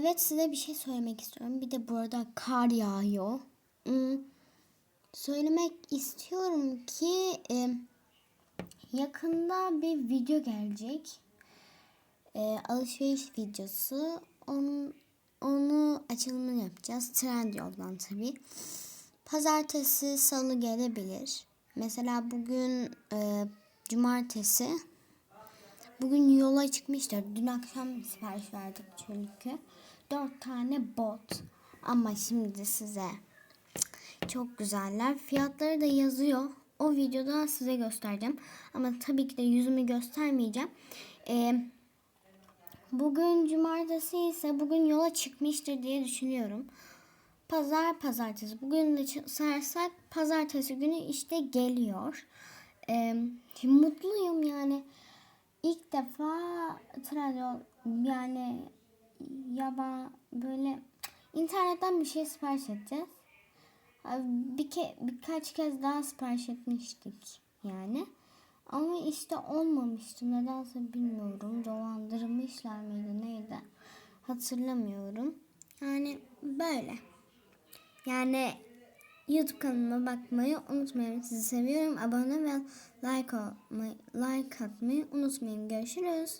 Evet size bir şey söylemek istiyorum. Bir de burada kar yağıyor. Hmm, Söylemek istiyorum ki e, yakında bir video gelecek. E, alışveriş videosu. Onun, onu açılımını yapacağız. Trendyol'dan tabii. Pazartesi, salı gelebilir. Mesela bugün e, cumartesi. Bugün yola çıkmışlar. Dün akşam sipariş verdik çünkü. Dört tane bot. Ama şimdi size çok güzeller. Fiyatları da yazıyor. O videoda size göstereceğim. Ama tabii ki de yüzümü göstermeyeceğim. Ee, bugün cumartesi ise bugün yola çıkmıştır diye düşünüyorum. Pazar pazartesi. Bugün de sayarsak pazartesi günü işte geliyor. Ee, mutluyum yani. İlk defa Trendyol yani yaba böyle internetten bir şey sipariş edeceğiz. Bir ke birkaç kez daha sipariş etmiştik yani. Ama işte olmamıştı. Nedense bilmiyorum. Dolandırmışlar mıydı neydi? Hatırlamıyorum. Yani böyle. Yani YouTube kanalıma bakmayı unutmayın. Sizi seviyorum. Abone ve like, olmayı, like atmayı unutmayın. Görüşürüz.